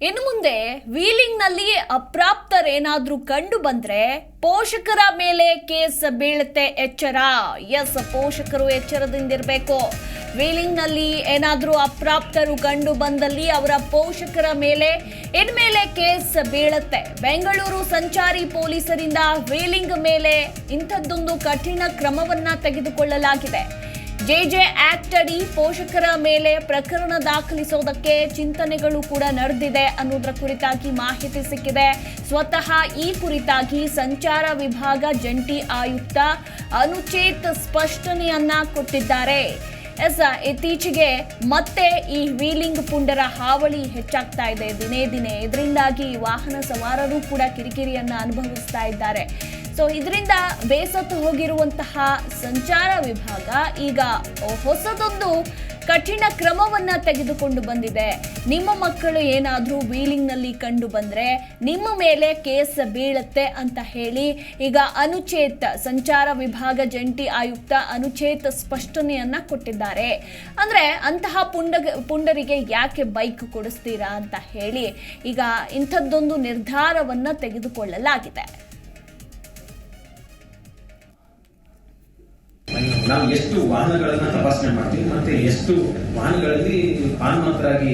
ಇನ್ನು ಮುಂದೆ ವೀಲಿಂಗ್ ಅಪ್ರಾಪ್ತರೇನಾದರೂ ಕಂಡು ಬಂದ್ರೆ ಪೋಷಕರ ಮೇಲೆ ಕೇಸ್ ಬೀಳುತ್ತೆ ಎಚ್ಚರ. ಎಸ್, ಪೋಷಕರು ಎಚ್ಚರದಿಂದಿರಬೇಕು. ವೀಲಿಂಗ್ನಲ್ಲಿ ಏನಾದ್ರೂ ಅಪ್ರಾಪ್ತರು ಕಂಡು ಬಂದಲ್ಲಿ ಅವರ ಪೋಷಕರ ಮೇಲೆ ಇನ್ಮೇಲೆ ಕೇಸ್ ಬೀಳುತ್ತೆ. ಬೆಂಗಳೂರು ಸಂಚಾರಿ ಪೊಲೀಸರಿಂದ ವೀಲಿಂಗ್ ಮೇಲೆ ಇಂಥದ್ದೊಂದು ಕಠಿಣ ಕ್ರಮವನ್ನು ತೆಗೆದುಕೊಳ್ಳಲಾಗಿದೆ. ಜೆಜೆ ಆಕ್ಟ್ ಅಡಿ ಪೋಷಕರ ಮೇಲೆ ಪ್ರಕರಣ ದಾಖಲಿಸೋದಕ್ಕೆ ಚಿಂತನೆಗಳು ಕೂಡ ನಡೆದಿದೆ ಅನ್ನೋದರ ಕುರಿತಾಗಿ ಮಾಹಿತಿ ಸಿಕ್ಕಿದೆ. ಸ್ವತಃ ಈ ಕುರಿತಾಗಿ ಸಂಚಾರ ವಿಭಾಗ ಜಂಟಿ ಆಯುಕ್ತ ಅನುಚೇತ್ ಸ್ಪಷ್ಟನೆಯನ್ನ ಕೊಟ್ಟಿದ್ದಾರೆ. ಎಸ್, ಇತ್ತೀಚೆಗೆ ಮತ್ತೆ ಈ ವೀಲಿಂಗ್ ಪುಂಡರ ಹಾವಳಿ ಹೆಚ್ಚಾಗ್ತಾ ಇದೆ. ದಿನೇ ದಿನೇ ಇದರಿಂದಾಗಿ ವಾಹನ ಸವಾರರು ಕೂಡ ಕಿರಿಕಿರಿಯನ್ನ ಅನುಭವಿಸ್ತಾ ಇದ್ದಾರೆ. ಸೊ ಇದರಿಂದ ಬೇಸತ್ತು ಹೋಗಿರುವಂತಹ ಸಂಚಾರ ವಿಭಾಗ ಈಗ ಹೊಸದೊಂದು ಕಠಿಣ ಕ್ರಮವನ್ನ ತೆಗೆದುಕೊಂಡು ಬಂದಿದೆ. ನಿಮ್ಮ ಮಕ್ಕಳು ಏನಾದರೂ ವೀಲಿಂಗ್ನಲ್ಲಿ ಕಂಡು ಬಂದರೆ ನಿಮ್ಮ ಮೇಲೆ ಕೇಸ್ ಬೀಳುತ್ತೆ ಅಂತ ಹೇಳಿ ಈಗ ಅನುಚೇತ್ ಸಂಚಾರ ವಿಭಾಗ ಜಂಟಿ ಆಯುಕ್ತ ಅನುಚೇತ್ ಸ್ಪಷ್ಟನೆಯನ್ನ ಕೊಟ್ಟಿದ್ದಾರೆ. ಅಂದ್ರೆ ಅಂತಹ ಪುಂಡ ಪುಂಡರಿಗೆ ಯಾಕೆ ಬೈಕ್ ಕೊಡಿಸ್ತೀರಾ ಅಂತ ಹೇಳಿ ಈಗ ಇಂಥದ್ದೊಂದು ನಿರ್ಧಾರವನ್ನ ತೆಗೆದುಕೊಳ್ಳಲಾಗಿದೆ. ನಾವು ಎಷ್ಟು ವಾಹನಗಳನ್ನ ತಪಾಸಣೆ ಮಾಡ್ತೀವಿ ಮತ್ತೆ ಎಷ್ಟು ವಾಹನಗಳಲ್ಲಿ ಪಾನ್ಮಾತ್ರಾಗಿ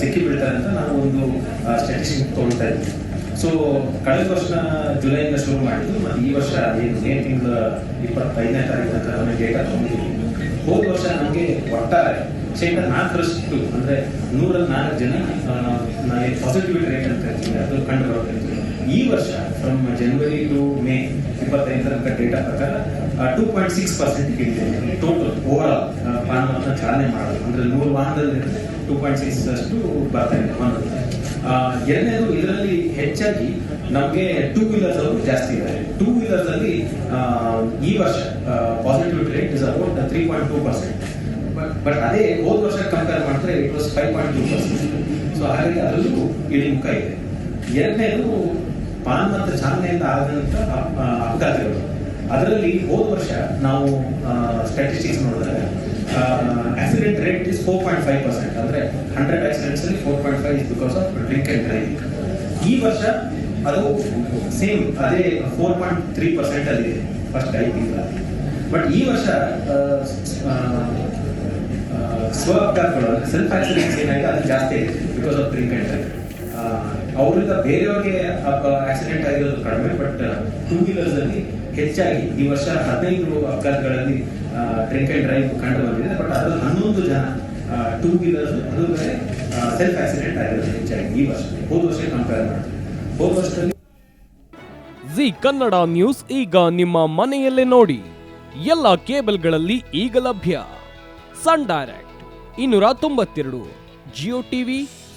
ಸಿಕ್ಕಿ ಬೀಳ್ತಾರೆ ಅಂತ ನಾವು ಒಂದು ಸ್ಟ್ಯಾಟಿಸ್ಟಿಕ್ ತಗೊಳ್ತಾ ಇದ್ವಿ. ಸೊ ಕಳೆದ ವರ್ಷ ಜುಲೈಯಿಂದ ಶುರು ಮಾಡಿದ್ವಿ ಮತ್ತೆ ಈ ವರ್ಷ ಏನು, ಮೇ ತಿಂಗಳ ಇಪ್ಪತ್ತೈದನೇ ತಾರೀಕು ತನಕ ನಮಗೆ ಡೇಟಾ ತಗೊಂಡಿದ್ದೀವಿ. ಹೋದ ವರ್ಷ ನಮಗೆ ಒಟ್ಟಾರೆ ಶೇಕಡ ನಾಲ್ಕರಷ್ಟು, ಅಂದ್ರೆ ನೂರ ನಾಲ್ಕು ಜನ ಪಾಸಿಟಿವಿಟಿ ರೇಟ್ ಅಂತ ಹೇಳ್ತೀವಿ, ಅದು ಕಂಡು ಬರುತ್ತೆ. ಈ ವರ್ಷ ಫ್ರಮ್ ಜನವರಿ ಟು ಮೇ ಇಪ್ಪತ್ತೈದು ತನಕ ಡೇಟಾ ಪ್ರಕಾರ ಟೂ ಪಾಯಿಂಟ್ ಸಿಕ್ಸ್ ಪರ್ಸೆಂಟ್ ಕೇಳಿದೆ ಟೋಟಲ್ ಓವರ್ ಆಲ್ ಪಾನವನ್ನು ಚಾಲನೆ ಮಾಡೋದು. ಅಂದ್ರೆ ನೂರು ವಾಹನದಲ್ಲಿ ಟೂ ಪಾಯಿಂಟ್ ಸಿಕ್ಸ್ ಅಷ್ಟು ಬರ್ತಾ ಇದೆ ಒಂದು. ಎರಡನೇದು ಇದರಲ್ಲಿ ಹೆಚ್ಚಾಗಿ ನಮಗೆ ಟೂ ವೀಲರ್ಸ್ ಅವರು ಜಾಸ್ತಿ ಇದ್ದಾರೆ. ಟೂ ವೀಲರ್ಸ್ ಅಲ್ಲಿ ಈ ವರ್ಷ positive rate is about three point two percent but ಅದೇ ಹೋದ ವರ್ಷ ಕಂಪೇರ್ ಮಾಡಿದ್ರೆ it was five point two percent so ಹಾಗಾಗಿ ಅದರಲ್ಲೂ ಇಳಿಮುಖ ಇದೆ. ಎರಡನೇದು ಪಾನ್ ಮತ್ತು ಚಾಲನೆಯಿಂದ ಆದಂತ ಅಪ್- ಆ, ಅಪಘಾತಗಳು. ಅದರಲ್ಲಿ ಹೋದ ವರ್ಷ ನಾವು ಸ್ಟ್ಯಾಟಿಸ್ಟಿಕ್ಸ್ ನೋಡಿದಾಗ accident rate is four point five percent ಅಂದ್ರೆ ಹಂಡ್ರೆಡ್ ಆಕ್ಸಿಡೆಂಟ್ಸ್ ಅಲ್ಲಿ four point five is because of drink and driving ಈ ವರ್ಷ ಅದು ಸೇಮ್ ಅದೇ ಫೋರ್ ಪಾಯಿಂಟ್ ತ್ರೀ ಪರ್ಸೆಂಟ್ ಅಲ್ಲಿ ಫಸ್ಟ್ ತಿಂಗಳಲ್ಲಿ ಬಟ್ ಈ ವರ್ಷ ಸ್ವ ಅಪಘಾತಗಳು ಸೆಲ್ಫ್ ಆಕ್ಸಿಡೆಂಟ್ಸ್ ಏನಾಗಿದೆ ಅದು ಜಾಸ್ತಿ ಆಗಿದೆ because of drink and drive ಅವರಿಂದ ಬೇರೆಯವ್ರಿಗೆ ಆಕ್ಸಿಡೆಂಟ್ ಆಗಿರೋದು ಕಡಿಮೆ ಬಟ್ ಟೂ ವೀಲರ್ಸ್ ಅಲ್ಲಿ ಹೆಚ್ಚಾಗಿ ಈ ವರ್ಷ ಹದಿನೈದು ಅಪಘಾತಗಳಲ್ಲಿ ಡ್ರಿಂಕ್ ಅಂಡ್ ಡ್ರೈವ್ ಕಂಡು ಬಂದಿದೆ ಬಟ್ ಅದರಲ್ಲಿ ಹನ್ನೊಂದು ಜನ ಟೂ ವೀಲರ್ಸ್ ಅದು ಬೇರೆ ಸೆಲ್ಫ್ ಆಕ್ಸಿಡೆಂಟ್ ಆಗಿರೋದು ಹೆಚ್ಚಾಗಿ ಈ ವರ್ಷ ಹೋದ ವರ್ಷ ಕಂಪೇರ್ ಮಾಡಿದ್ರೆ ಹೋದ ವರ್ಷದಲ್ಲಿ ಜಿ ಕನ್ನಡ ನ್ಯೂಸ್ ಈಗ ನಿಮ್ಮ ಮನೆಯಲ್ಲೇ ನೋಡಿ. ಎಲ್ಲ ಕೇಬಲ್ಗಳಲ್ಲಿ ಈಗ ಲಭ್ಯ. ಸನ್ ಡೈರೆಕ್ಟ್ ಇನ್ನೂರ ತೊಂಬತ್ತೆರಡು ಜಿಯೋ ಟಿವಿ